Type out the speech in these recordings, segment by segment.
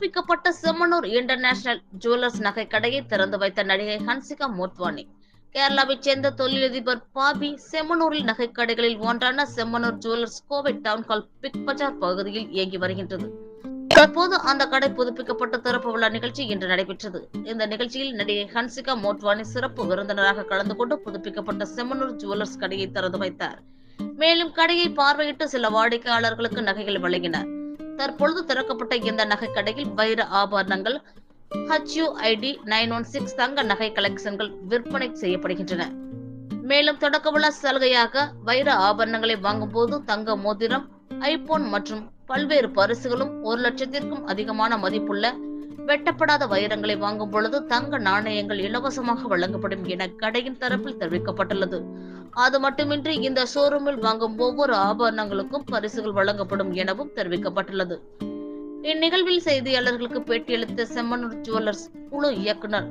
புதுப்பிக்கப்பட்ட Chemmanur international jewellers நகை கடையை திறந்து வைத்த நடிகை ஹன்சிகா மோத்வானி கேரளாவைச் சேர்ந்த தொழிலதிபர் பாபி செம்மனூரில் நகை கடைகளில் ஒன்றான Chemmanur jewellers Kovai town hall big bazaar பகுதியில் இயங்கி வருகின்றது. தற்போது அந்த கடை புதுப்பிக்கப்பட்ட திறப்பு விழா நிகழ்ச்சி இன்று நடைபெற்றது. இந்த நிகழ்ச்சியில் நடிகை ஹன்சிகா மோட்வானி சிறப்பு விருந்தினராக கலந்து கொண்டு புதுப்பிக்கப்பட்ட செம்மனூர் ஜுவல்லர்ஸ் கடையை திறந்து வைத்தார். மேலும் கடையை பார்வையிட்டு சில வாடிக்கையாளர்களுக்கு நகைகள் வழங்கினார். தற்பொழுது திறக்கப்பட்ட இந்த நகைக்கடையில் வைர ஆபரணங்கள் ஹச்யூஐடி நைன் ஒன் சிக்ஸ் தங்க நகை கலெக்ஷன்கள் விற்பனை செய்யப்படுகின்றன. மேலும் தொடக்க விழா சலுகையாக வைர ஆபரணங்களை வாங்கும் போது தங்க மோதிரம் ஐபோன் மற்றும் பல்வேறு பரிசுகளும் ஒரு லட்சத்திற்கும் அதிகமான மதிப்புள்ள வெட்டப்படாத வைரங்களை வாங்கும் பொழுது தங்க நாணயங்கள் இலவசமாக வழங்கப்படும் என கடையின் தரப்பில் தெரிவிக்கப்பட்டுள்ளது. அது மட்டுமின்றி இந்த ஷோரூமில் வாங்கும் ஒவ்வொரு ஆபரணங்களுக்கும் பரிசுகள் வழங்கப்படும் எனவும் தெரிவிக்கப்பட்டுள்ளது. இந்நிகழ்வில் செய்தியாளர்களுக்கு பேட்டியளித்த செம்மனூர் ஜுவல்லர்ஸ் குழு இயக்குனர்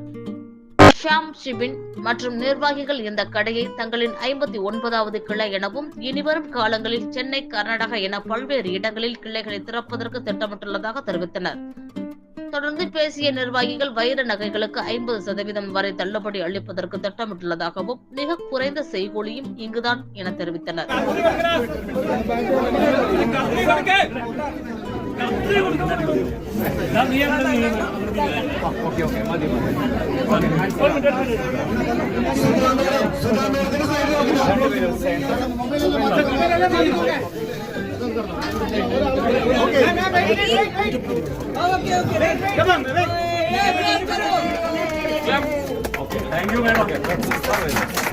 ஷாம் ஷிபின் மற்றும் நிர்வாகிகள் இந்த கடையை தங்களின் ஐம்பத்தி ஒன்பதாவது கிளை எனவும் இனிவரும் காலங்களில் சென்னை கர்நாடகா என பல்வேறு இடங்களில் கிளைகளை திறப்பதற்கு திட்டமிட்டுள்ளதாக தெரிவித்தனர். தொடர்ந்து பேசிய நிர்வாகிகள் வைர நகைகளுக்கு ஐம்பது சதவீதம் வரை தள்ளுபடி அளிப்பதற்கு திட்டமிட்டுள்ளதாகவும் மிக குறைந்த செய்கூலியும் இங்குதான் என தெரிவித்தனர். Thank you madam